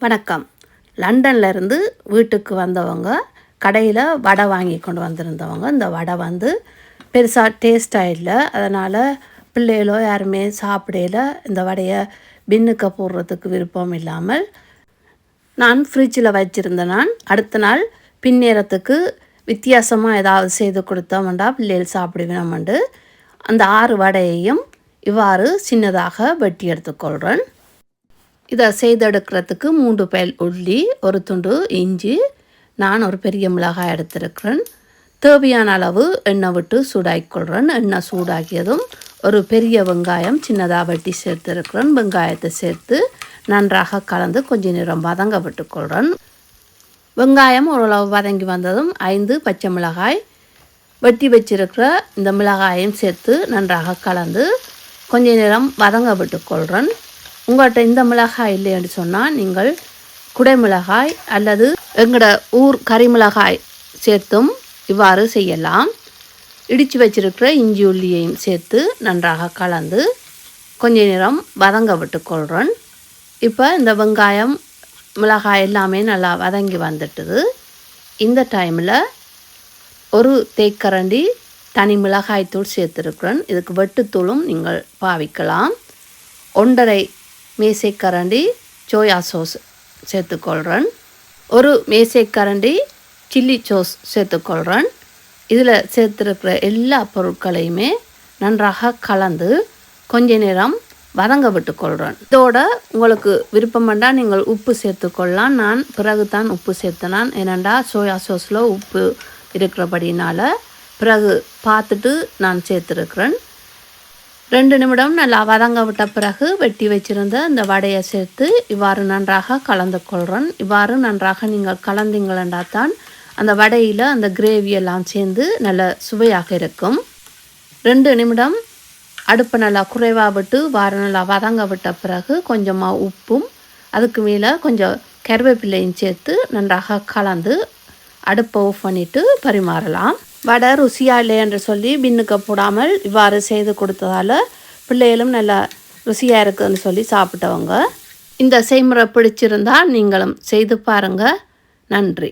வணக்கம். லண்டன்ல இருந்து வீட்டுக்கு வந்தவங்க கடையில் வடை வாங்கி கொண்டு வந்திருந்தவங்க. இந்த வடை வந்து பெருசாக டேஸ்டாக இல்லை அதனால் பிள்ளைகளோ யாருமே சாப்பிடையில இந்த வடையை பின்னுக்க போடுறதுக்கு விருப்பம் இல்லாமல் நான் ஃப்ரிட்ஜில் வச்சுருந்தேன் நான் அடுத்த நாள் பின்னேரத்துக்கு வித்தியாசமாக ஏதாவது செய்து கொடுத்தோம்டா பிள்ளைகள் சாப்பிடுவேணுமெண்டு அந்த ஆறு வடையையும் இவ்வாறு சின்னதாக வெட்டி எடுத்துக்கொள்கிறேன் இதை செய்தெடுக்கிறதுக்கு மூன்று பயல் உள்ளி ஒரு துண்டு இஞ்சி நான் ஒரு பெரிய மிளகாய் எடுத்திருக்கிறேன். தேவையான அளவு எண்ணெய் விட்டு சூடாக்கிக்கொள்கிறேன் எண்ணெய் சூடாக்கியதும் ஒரு பெரிய வெங்காயம் சின்னதாக வெட்டி சேர்த்துருக்கிறேன். வெங்காயத்தை சேர்த்து நன்றாக கலந்து கொஞ்ச நேரம் வதங்க விட்டுக்கொள்கிறேன் வெங்காயம் ஓரளவு வதங்கி வந்ததும் ஐந்து பச்சை மிளகாய் வெட்டி வச்சிருக்கிற இந்த மிளகாயும் சேர்த்து நன்றாக கலந்து கொஞ்ச நேரம் வதங்க விட்டுக்கொள்கிறேன் உங்கள்கிட்ட இந்த மிளகாய் இல்லைன்னு சொன்னால் நீங்கள் குடைமிளகாய் அல்லது எங்களோட ஊர் கறிமிளகாய் சேர்த்தும் இவ்வாறு செய்யலாம். இடித்து வச்சிருக்கிற இஞ்சி உள்ளியையும் சேர்த்து நன்றாக கலந்து கொஞ்ச நேரம் வதங்க விட்டுக்கொள்கிறேன் இப்போ இந்த வெங்காயம் மிளகாய் எல்லாமே நல்லா வதங்கி வந்துட்டுது. இந்த டைமில் ஒரு தேக்கரண்டி தனி மிளகாய் தூள் சேர்த்துருக்குறேன். இதுக்கு வெட்டுத்தூளும் நீங்கள் பாவிக்கலாம். ஒன்றரை மேசைக்கரண்டி சோயா சாஸ் சேர்த்துக்கொள்கிறேன் ஒரு மேசைக்கரண்டி சில்லி சோஸ் சேர்த்துக்கொள்கிறேன் இதில் சேர்த்துருக்கிற எல்லா பொருட்களையுமே நன்றாக கலந்து கொஞ்ச நேரம் வதங்க விட்டுக்கொள்கிறேன் இதோட உங்களுக்கு விருப்பம் வேண்டாம் நீங்கள் உப்பு சேர்த்துக்கொள்ளலாம். நான் பிறகு தான் உப்பு சேர்த்தனான். ஏனண்டா சோயா சோஸில் உப்பு இருக்கிறபடினால பிறகு பார்த்துட்டு நான் சேர்த்துருக்குறேன். ரெண்டு நிமிடம் நல்லா வதங்க விட்ட பிறகு வெட்டி வச்சிருந்த இந்த வடையை சேர்த்து இவ்வாறு நன்றாக கலந்து கொள்கிறேன் இவ்வாறு நன்றாக நீங்கள் கலந்தீங்களா தான் அந்த வடையில் அந்த கிரேவி எல்லாம் சேர்ந்து நல்ல சுவையாக இருக்கும். ரெண்டு நிமிடம் அடுப்பை நல்லா குறைவாக விட்டு வார நல்லா வதங்க விட்ட பிறகு கொஞ்சமாக உப்பும் அதுக்கு மேலே கொஞ்சம் கருவேப்பிலையும் சேர்த்து நன்றாக கலந்து அடுப்பை ஆஃப் பண்ணிவிட்டு பரிமாறலாம். வடை ருசியாக இல்லை என்று சொல்லி பின்னுக்கு போடாமல் இவ்வாறு செய்து கொடுத்ததால் பிள்ளைகளும் நல்லா ருசியாக இருக்குதுன்னு சொல்லி சாப்பிட்டவங்க. இந்த செய்முறை பிடிச்சிருந்தால் நீங்களும் செய்து பாருங்கள் நன்றி.